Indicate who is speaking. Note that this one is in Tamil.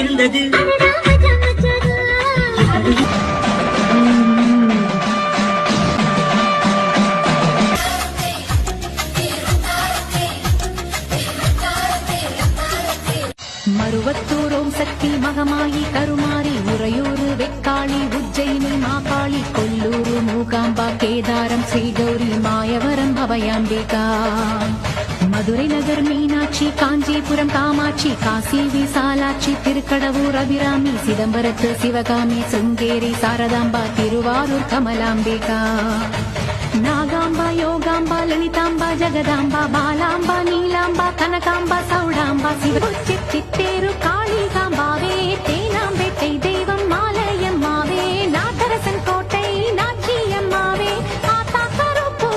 Speaker 1: இருந்தது. மருவத்தூரோம் சக்தி மகமாயி கருமாரி உறையூரு வெக்காளி உஜ்ஜயினி மாகாளி கொல்லூரு மூகாம்பா கேதாரம் ஸ்ரீகௌரி மாயவரம் பவயாம்பிகா. மதுரை நகர் மீனாட்சி காஞ்சிபுரம் காமாட்சி காசி விசாலாட்சி திருக்கடவூர் அபிராமி சிதம்பரத்து சிவகாமி சுங்கேரி சாரதாம்பா திருவாரூர் கமலாம்பிகா. நாகாம்பா யோகாம்பா லலிதாம்பா ஜெகதாம்பா பாலாம்பா நீலாம்பா கனகாம்பா சௌடாம்பா சிவ